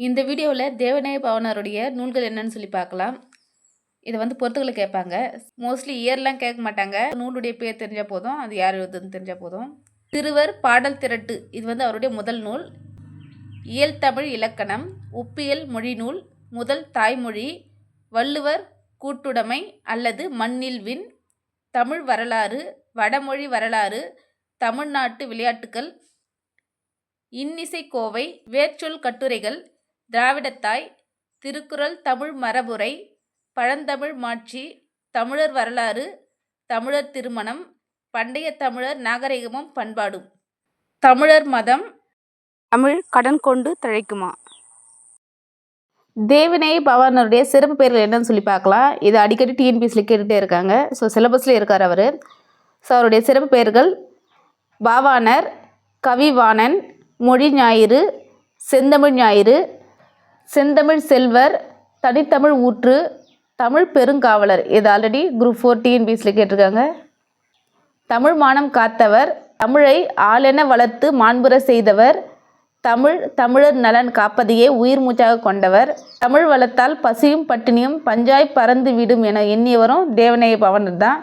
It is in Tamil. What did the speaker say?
இந்த வீடியோவில் தேவநேய பவனருடைய நூல்கள் என்னன்னு சொல்லி பார்க்கலாம். இதை வந்து பொறுத்துக்களை கேட்பாங்க. மோஸ்ட்லி இயர்லாம் கேட்க மாட்டாங்க. நூலுடைய பேர் தெரிஞ்சால் போதும் அது யார் எழுதுன்னு தெரிஞ்சால் போதும். திருவர் பாடல் திரட்டு இது வந்து அவருடைய முதல் நூல். இயல் தமிழ் இலக்கணம் ஒப்பியல் மொழி நூல் முதல் தாய்மொழி வள்ளுவர் கூட்டுடைமை அல்லது மண்ணில் விண் தமிழ் வரலாறு வடமொழி வரலாறு தமிழ்நாட்டு விளையாட்டுக்கள் இன்னிசை கோவை வேர்ச்சொல் கட்டுரைகள் திராவிடத்தாய் திருக்குறள் தமிழ் மரபுரை பழந்தமிழ் மாட்சி தமிழர் வரலாறு தமிழர் திருமணம் பண்டைய தமிழர் நாகரிகமும் பண்பாடும். தமிழர் மதம் தமிழ் கடன் கொண்டு தழைக்குமா தேவினை பவானருடைய சிறப்பு பெயர்கள் என்னன்னு சொல்லி பார்க்கலாம். இது அடிக்கடி டிஎன்பிஎஸ்சில் கேட்டுகிட்டே இருக்காங்க. ஸோ சிலபஸில் இருக்கார் அவர். ஸோ அவருடைய சிறப்பு பெயர்கள் பாவாணர் கவிவாணன் மொழி ஞாயிறு செந்தமிழ் ஞாயிறு செந்தமிழ் செல்வர் தனித்தமிழ் ஊற்று தமிழ் பெருங்காவலர். இது ஆல்ரெடி குரூப் ஃபோர் டிஎன்பிஎஸ்சியில் கேட்டிருக்காங்க. தமிழ் மானம் காத்தவர் தமிழை ஆளென வளர்த்து மாண்புற செய்தவர் தமிழ் தமிழர் நலன் காப்பதையே உயிர் மூச்சாக கொண்டவர். தமிழ் வளத்தால் பசியும் பட்டினியும் பஞ்சாய் பறந்து விடும் என எண்ணியவரும் தேவநேய பவனர் தான்.